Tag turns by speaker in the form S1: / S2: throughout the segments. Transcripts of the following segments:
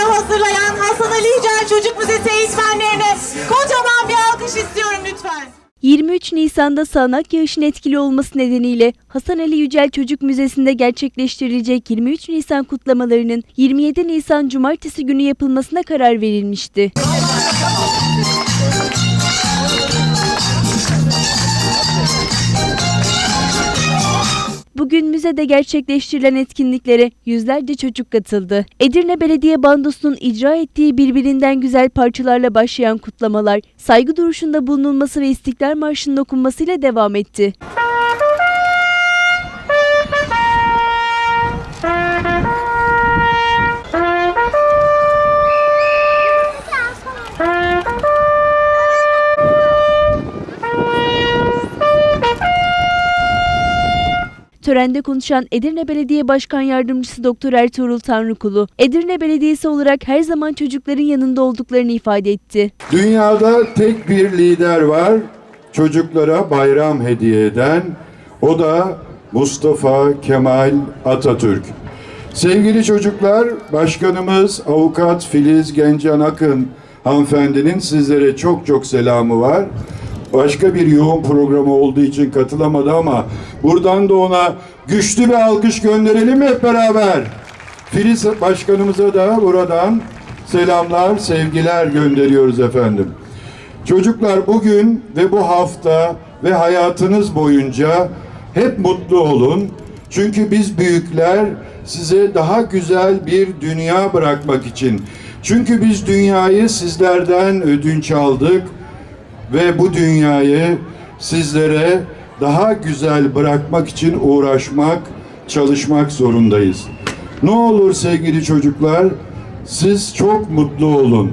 S1: hazırlayan Hasan Ali Yücel Çocuk Müzesi eğitmenlerine kocaman bir alkış istiyorum lütfen.
S2: 23 Nisan'da sağanak yağışın etkili olması nedeniyle Hasan Ali Yücel Çocuk Müzesi'nde gerçekleştirilecek 23 Nisan kutlamalarının 27 Nisan Cumartesi günü yapılmasına karar verilmişti. Bugün müzede gerçekleştirilen etkinliklere yüzlerce çocuk katıldı. Edirne Belediye Bandosu'nun icra ettiği birbirinden güzel parçalarla başlayan kutlamalar, saygı duruşunda bulunulması ve İstiklal Marşı'nın okunmasıyla devam etti. Törende konuşan Edirne Belediye Başkan Yardımcısı Doktor Ertuğrul Tanrıkulu, Edirne Belediyesi olarak her zaman çocukların yanında olduklarını ifade etti.
S3: Dünyada tek bir lider var, çocuklara bayram hediye eden. O da Mustafa Kemal Atatürk. Sevgili çocuklar, Başkanımız Avukat Filiz Gencan Akın hanımefendinin sizlere çok çok selamı var. Başka bir yoğun programı olduğu için katılamadı ama buradan da ona güçlü bir alkış gönderelim hep beraber. Filiz Başkanımıza da buradan selamlar, sevgiler gönderiyoruz efendim. Çocuklar bugün ve bu hafta ve hayatınız boyunca hep mutlu olun. Çünkü biz büyükler size daha güzel bir dünya bırakmak için. Çünkü biz dünyayı sizlerden ödünç aldık ve bu dünyayı sizlere daha güzel bırakmak için uğraşmak, çalışmak zorundayız. Ne olur sevgili çocuklar, siz çok mutlu olun.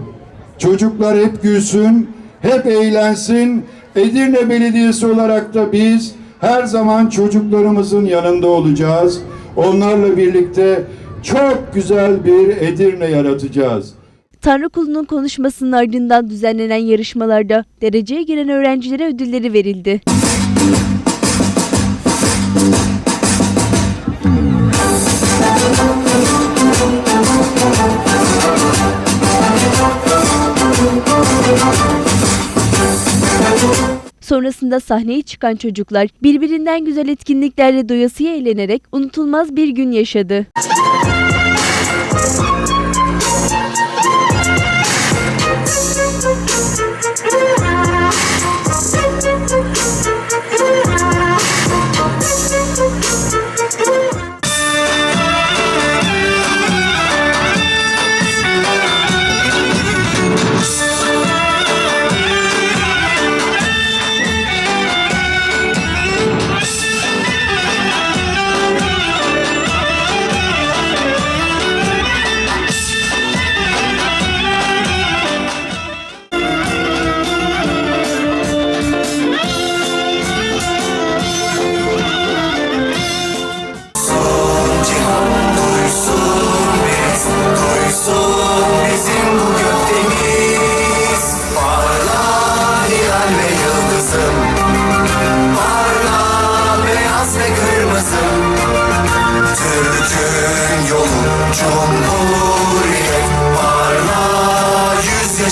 S3: Çocuklar hep gülsün, hep eğlensin. Edirne Belediyesi olarak da biz her zaman çocuklarımızın yanında olacağız. Onlarla birlikte çok güzel bir Edirne yaratacağız.
S2: Tanrıkulu'nun konuşmasının ardından düzenlenen yarışmalarda dereceye giren öğrencilere ödülleri verildi. Sonrasında sahneye çıkan çocuklar birbirinden güzel etkinliklerle doyasıya eğlenerek unutulmaz bir gün yaşadı.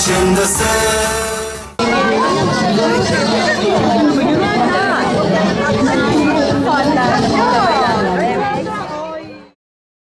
S4: Yaşındasın